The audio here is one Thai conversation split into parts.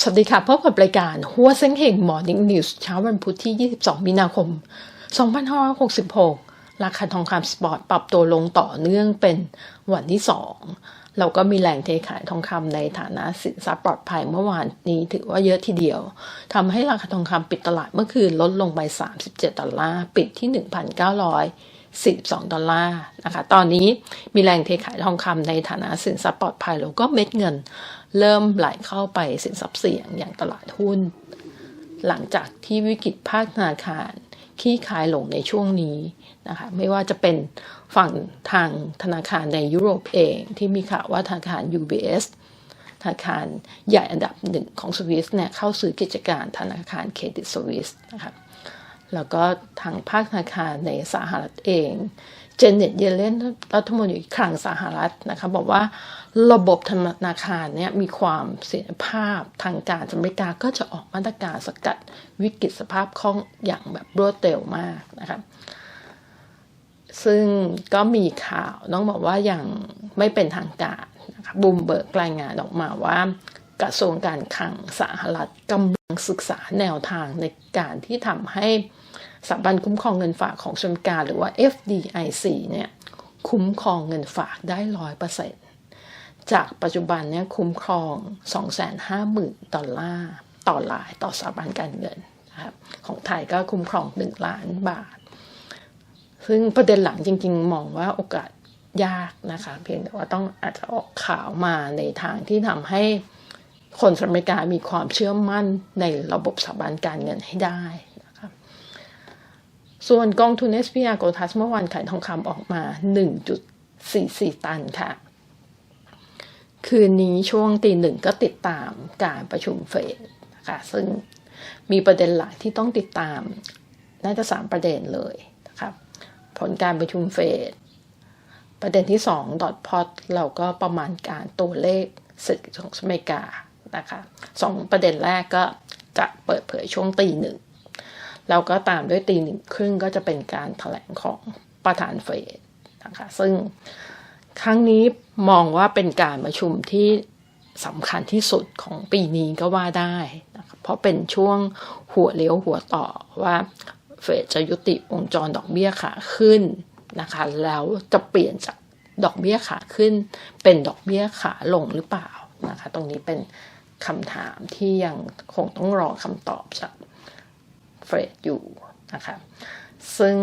สวัสดีค่ะ พบกับรายการหัวเซ็งเฮงมอร์นิ่งนิวส์เช้าวันพุธที่ 22 มีนาคม 2566 ราคาทองคำสปอร์ตปรับตัวลงต่อเนื่องเป็นวันที่ 2 เราก็มีแหล่งเทขายทองคำในฐานะสินทรัพย์ปลอดภัยเมื่อวานนี้ถือว่าเยอะทีเดียวทำให้ราคาทองคำปิดตลาดเมื่อคืนลดลงไป 37ดอลลาร์ปิดที่ 1,900 1,942 ดอลลาร์นะคะ ตอนนี้มีแรงเทขายทองคำในฐานะสินทรัพย์ปลอดภัยแล้วก็เม็ดเงิน เริ่มไหลเข้าไปสินทรัพย์เสี่ยงอย่างตลาดหุ้น หลังจากที่วิกฤตภาคธนาคารขี้คายลงในช่วงนี้นะคะ ไม่ว่าจะเป็นฝั่งทางธนาคารในยุโรปเองที่มีข่าวว่าธนาคาร UBS ธนาคารใหญ่อันดับหนึ่งของสวิสเนี่ยเข้าซื้อกิจการธนาคารเครดิตสวิสนะคะ แล้วก็ทางภาคธนาคารในสหรัฐเองเจเน็ตเยเลนรัฐมนตรีคลังสหรัฐนะคะบอกว่าระบบธนาคารเนี่ยมีความเสียภาพทางการอเมริกาก็จะออกมาตรการสกัดวิกฤตสภาพคล่องอย่างแบบรวดเร็วมากนะคะซึ่งก็มีข่าวต้องบอกว่าอย่างไม่เป็นทางการนะคะบูมเบิร์กรายงานออกมาว่ากระทรวงการคลังสหรัฐกำ ศึกษาแนวทางในการที่ทำให้สถาบันคุ้มครองเงินฝากของสหรัฐหรือว่า FDIC เนี่ยคุ้มครองเงินฝากได้ร้อยเปอร์เซ็นต์จากปัจจุบันเนี่ยคุ้มครอง 250,000ดอลลาร์ต่อรายต่อสถาบันการเงินนะครับของไทยก็คุ้มครอง 1 ล้านบาท ซึ่งประเด็นหลังจริง ๆ มองว่าโอกาสยากนะคะ เพียงแต่ว่าต้องอาจจะออกข่าวมาในทางที่ทำให้ คนอเมริกามีความเชื่อมั่นในระบบสถาบันการเงินให้ได้นะคะส่วนกองทุน SPR โกลทัสเมื่อวานขายทองคำออกมา 1.44 ตันค่ะ คืนนี้ช่วงตีหนึ่งก็ติดตามการประชุมเฟดนะคะซึ่งมีประเด็นหลักที่ต้องติดตาม น่าจะสามประเด็นเลยนะครับผลการประชุมเฟดประเด็นที่2ดอทพอตเราก็ประมาณการตัวเลขเศรษฐกิจของอเมริกา นะคะสองประเด็นแรกก็จะเปิดเผยช่วงตีหนึ่งแล้วก็ตามด้วยตีหนึ่งครึ่งก็จะเป็นการถแถลงของประธานเฟดนะคะซึ่งครั้งนี้มองว่าเป็นการประชุมที่สำคัญที่สุดของปีนี้ก็ว่าได้นะคะเพราะเป็นช่วงหัวเลี้ยวหัวต่อว่าเฟดจะยุติวงจรดอกเบี้ยขาขึ้นนะคะแล้วจะเปลี่ยนจากดอกเบี้ยขาขึ้น เป็นดอกเบี้ยขาลงหรือเปล่านะคะตรงนี้เป็น คำถามที่ยังคงต้องรอคำตอบจากเฟดอยู่นะคะซึ่ง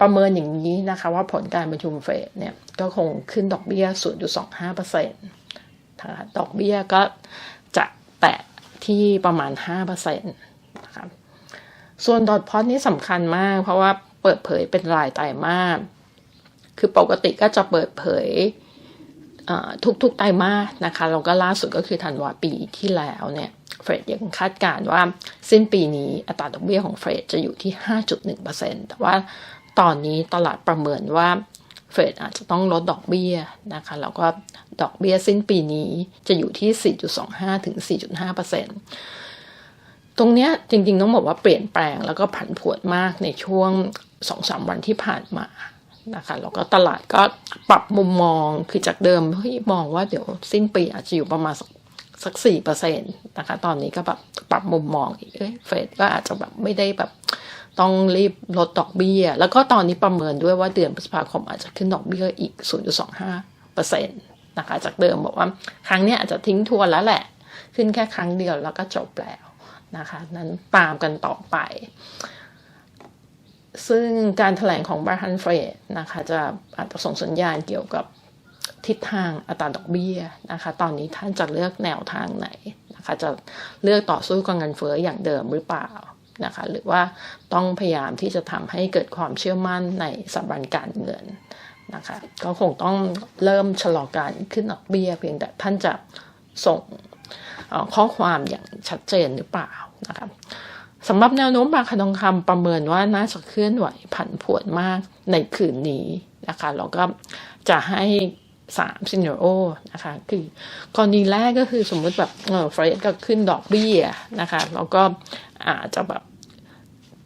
ประเมินอย่างนี้นะคะว่าผลการประชุมเฟดเนี่ยก็คงขึ้นดอกเบี้ย 0.25%นะคะดอกเบี้ยก็จะแตะที่ประมาณ 5%นะคะส่วนดอทพอตนี้สำคัญมาก เพราะว่าเปิดเผยเป็นรายไตรมาสคือปกติก็จะเปิดเผย ทุกๆไตรมาสนะคะแล้วก็ล่าสุดก็คือธันวาปีที่แล้วเนี่ยเฟดยังคาดการณ์ว่าสิ้นปีนี้อัตราดอกเบี้ยของเฟดจะอยู่ที่ 5.1%แต่ว่าตอนนี้ตลาดประเมินว่าเฟดอาจจะต้องลดดอกเบี้ยนะคะแล้วก็ดอกเบี้ยสิ้นปีนี้จะอยู่ที่ 4.25 ถึง 4.5%ตรงเนี้ยจริงๆต้องบอกว่าเปลี่ยนแปลงแล้วก็ผันผวนมากในช่วง 2-3 วันที่ผ่านมา นะคะแล้วก็ตลาดก็ปรับมุมมองคือจากเดิมเฮ้ยมองว่าเดี๋ยวสิ้นปีอาจจะอยู่ประมาณสักสี่เปอร์เซ็นต์นะคะ ตอนนี้ก็แบบปรับมุมมองอีกเอ้ยเฟดก็อาจจะแบบไม่ได้แบบต้องรีบลดดอกเบี้ย แล้วก็ตอนนี้ประเมินด้วยว่าเดือนพฤษภาคมอาจจะขึ้นดอกเบี้ยอีก 0.25เปอร์เซ็นต์นะคะ จากเดิมบอกว่าครั้งนี้อาจจะทิ้งทวนแล้วแหละ ขึ้นแค่ครั้งเดียวแล้วก็จบแล้วนะคะ นั้นตามกันต่อไป ซึ่งการถแถลงของบรฮันเฟรดนะคะจะอาจจะส่งสัญญาณเกี่ยวกับทิศทางอัตราดอกเบี้ยนะคะ ตอนนี้ท่านจะเลือกแนวทางไหนนะคะ จะเลือกต่อสู้กับเงินเฟ้ออย่างเดิมหรือเปล่านะคะ หรือว่าต้องพยายามที่จะทำให้เกิดความเชื่อมั่นในสถาบันการเงินนะคะ ก็คงต้องเริ่มชะลอการขึ้นดอกเบี้ยเพียงแต่ท่านจะส่งข้อความอย่างชัดเจนหรือเปล่านะคะ สำหรับแนวโน้มราคาทองคำประเมินว่าน่าจะเคลื่อนไหวผันผวนมากในคืนนี้นะคะแล้วก็จะให้สามซินโอนะคะคือกรณีแรกก็คือสมมุติแบบเออเฟรดก็ขึ้นดอกเบี้ยนะคะแล้วก็อาจจะแบบ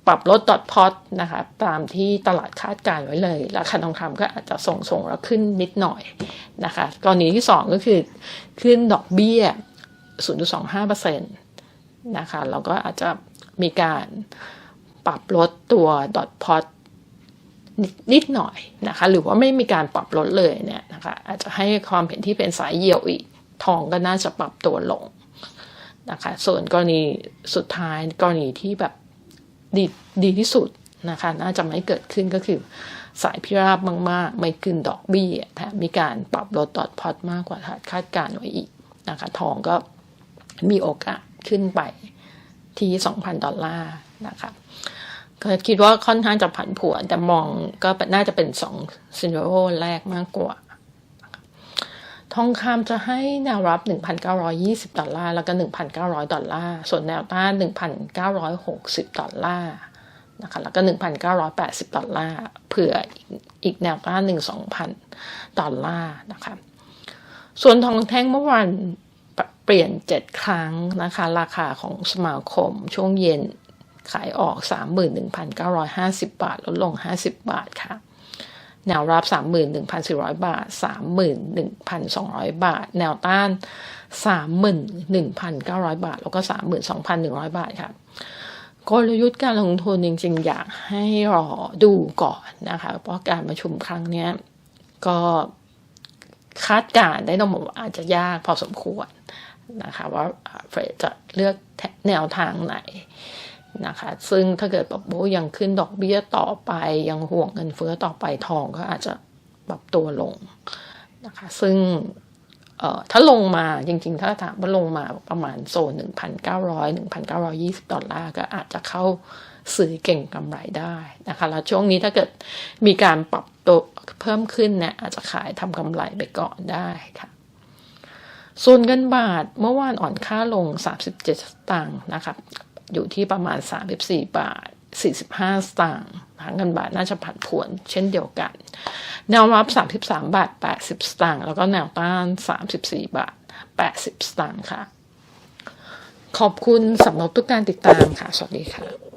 ปรับลดดอทพอตนะคะตามที่ตลาดคาดการไว้เลย ราคาทองคำก็อาจจะส่งส่งแล้วขึ้นนิดหน่อยนะคะกรณีที่สองก็คือขึ้นดอกเบี้ย 0.25%นะคะแล้วก็อาจจะ มีการปรับลดตัวดอทพอตนิดหน่อยนะคะ หรือว่าไม่มีการปรับลดเลยเนี่ยนะคะอาจจะให้ความเห็นที่เป็นสายเหี่ยวอีก ทองก็น่าจะปรับตัวลงนะคะ ส่วนกรณีสุดท้ายกรณีที่แบบดีดีที่สุดนะคะ น่าจะไม่เกิดขึ้นก็คือสายพิราบมาก ๆ ไม่ขึ้นดอกเบี้ยแถมมีการปรับลดดอทพอตมากกว่าคาดการณ์ไว้อีกนะคะ ทองก็มีโอกาสขึ้นไป ที่ 2,000 ดอลลาร์นะคะก็คิดว่าค่อนข้างจะผันผวน แต่มองก็น่าจะเป็นสองซีน a โ o แรกมากกว่า ทองคำจะให้แนวรับ 1,920 ดอลลาร์ แล้วก็ 1,900 ดอลลาร์ ส่วนแนวต้าน 1,960 ดอลลาร์นะคะแล้วก็ 1,980 ดอลลาร์ เผื่ออีกแนวต้าน 1,2,000 ดอลลาร์นะคะ ส่วนทองแท่งเมื่อวาน ปลี่ยน 7 ครั้งนะคะ ราคาของสมาคมช่วงเย็นขายออก 31,950 บาท ลดลง 50 บาทค่ะ แนวรับ 31,400 บาท 31,200 บาท แนวต้าน 31,900 บาท แล้วก็ 32,100 บาทค่ะกลยุทธ์การลงทุนจริงๆ อยากให้รอดูก่อนนะคะ เพราะการประชุมครั้งนี้ก็คาดการได้ต้องบอกว่าอาจจะยากพอสมควร นะคะว่าเฟดจะเลือกแนวทางไหนนะคะ ซึ่งถ้าเกิดแบบโบยังขึ้นดอกเบี้ยต่อไปยังห่วงเงินเฟ้อต่อไปทองก็อาจจะปรับตัวลงนะคะ ซึ่งถ้าลงมาจริงๆ ถ้าถามว่าลงมาประมาณโซน 1,900 1,920 ดอลลาร์ก็อาจจะเข้าซื้อเก่งกำไรได้นะคะ แล้วช่วงนี้ถ้าเกิดมีการปรับตัวเพิ่มขึ้นเนี่ยอาจจะขายทำกำไรไปก่อนได้ค่ะ ส่วนเงินบาทเมื่อวานอ่อนค่าลง 37สตางค์นะคะอยู่ที่ประมาณ 34 บาท 45 สตางค์ทางเงินบาทน่าจะผันผวนเช่นเดียวกัน แนวรับ 33 บาท 80 สตางค์แล้วก็แนวต้าน 34 บาท 80 สตางค์ค่ะ ขอบคุณสำหรับทุกการติดตามค่ะ สวัสดีค่ะ